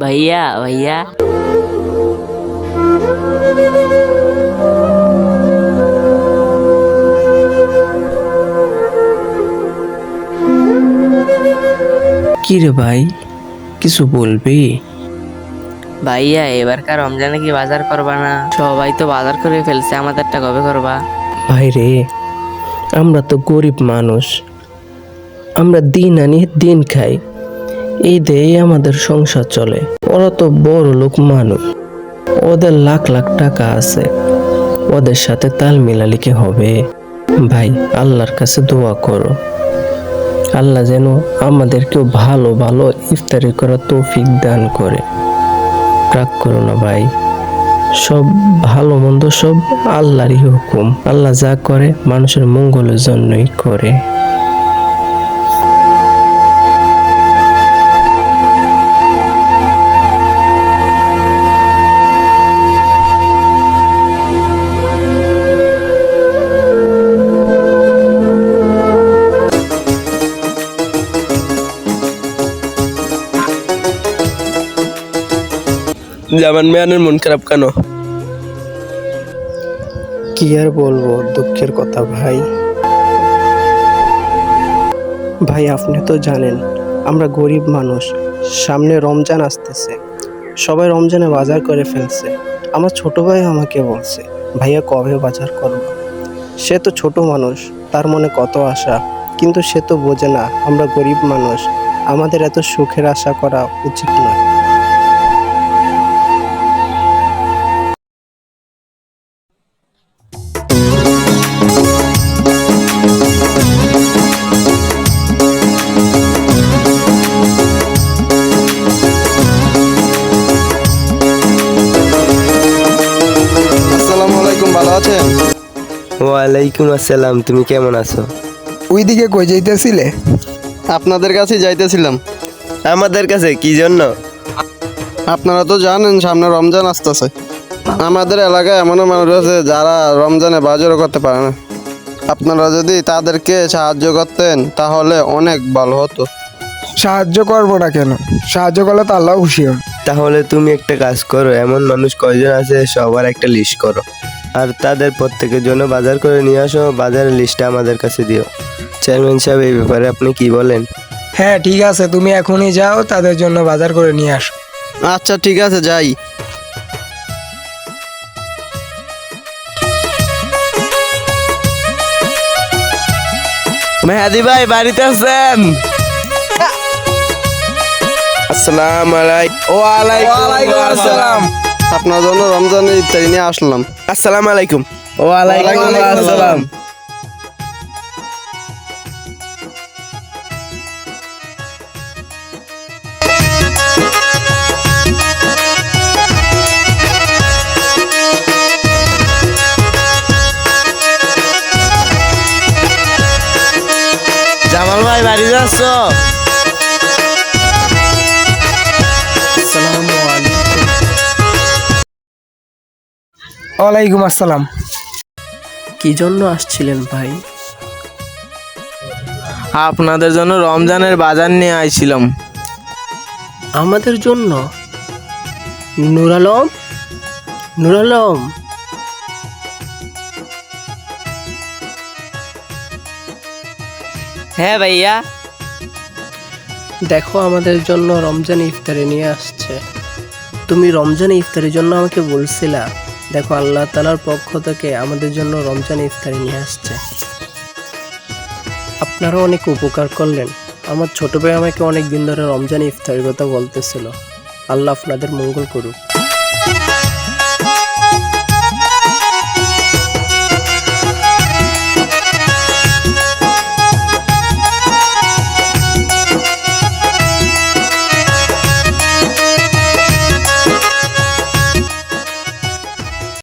ভাইয়া ভাইয়া। কি রে ভাই কিছু বলবি? ভাইয়া এবারকার রমজানে কি বাজার করবা না? সবাই তো বাজার করে ফেলছে আমাদেরটা কবে করবা? ভাই রে আমরা তো গরিব মানুষ। আমরা দিন আনি দিন খাই। এই দেই আমাদের সংসার চলে। ওরা তো বড় লোক মানুষ। ওদের লাখ লাখ টাকা আছে। ওদের সাথে তাল মিলালি কি হবে? ভাই, আল্লাহর কাছে দোয়া করো। আল্লাহ যেন আমাদেরকেও ভালো ভালো ইফতারি করার তৌফিক দান করে। রাগ করো না ভাই। সব ভালো, মন্দ সব আল্লাহরই হুকুম। আল্লাহ যা করে মানুষের মঙ্গলের জন্যই করে। জামান মেয়ানের মন খারাপ কেন? কি আর বলব, দুঃখের কথা ভাই। ভাই, আপনি তো জানেন, আমরা গরিব মানুষ, সামনে রমজান আসতেছে। সবাই রমজানে বাজার করে ফেলছে। আমার ছোট ভাই আমাকে বলছে, ভাইয়া, কবে বাজার করব? সে তো ছোট মানুষ, তার মনে কত আশা, কিন্তু সে তো বোঝে না, আমরা গরিব মানুষ, আমাদের এত সুখের আশা করা উচিত নয়। ভালো আছেন? ওয়ালাইকুম আসসালাম তুমি কেমন আছো? ওইদিকে কই যাইতেছিলে? আপনাদের কাছে যাইতেছিলাম। আমাদের কাছে কি জন্য? আপনারা তো জানেন সামনে রমজান আসতেছে। আমাদের এলাকায় এমনও মানুষ আছে যারা রমজানে বাজারও করতে পারে না। আপনারা যদি তাদেরকে সাহায্য করতেন তাহলে অনেক ভালো হতো। সাহায্য করব না কেন? সাহায্য করলে তো আল্লাহ খুশি হন তাহলে তুমি একটা কাজ করো এমন মানুষ কয়জন আছে সবার একটা লিস্ট করো। আর তাদের প্রত্যেকের জন্য বাজার করে নিয়ে আসো বাজারের লিস্টটা আমাদের কাছে দিও। চেয়ারম্যান সাহেব এই ব্যাপারে আপনি কি বলেন? হ্যাঁ ঠিক আছে তুমি এখনই যাও তাদের জন্য বাজার করে নিয়ে আসো। আচ্ছা ঠিক আছে যাই। মেহাদি ভাই বাড়িতে আছেন? আসসালাম আলাইকুম। ওয়ালাইকুম আসসালাম। আপনার জন্য রমজানের ইফতারি নিয়ে আসলাম। আসসালামু আলাইকুম। ওয়ালাইকুম আসসালাম। জামাল ভাই বাড়ি যাচ্ছ? ওয়ালাইকুম আসসালাম। কি জন্য আসছিলেন ভাই? আপনাদের জন্য রমজানের বাজার নিয়ে আইছিলাম। আমাদের জন্য? নুরালম নুরালম হ্যাঁ ভাইয়া। দেখো আমাদের জন্য রমজান ইফতারি নিয়ে আসছে। তুমি রমজান ইফতারির জন্য আমাকে বলছিলা। দেখো, আল্লাহ তালার পক্ষ থেকে আমাদের জন্য রমজান ইফতারি নিয়ে আসছে। আপনারা অনেক উপকার করলেন। আমার ছোট ভাই আমাকে অনেক দিন ধরে রমজান ইফতারির কথা বলতেছিল। আল্লাহ আপনাদের মঙ্গল করুক।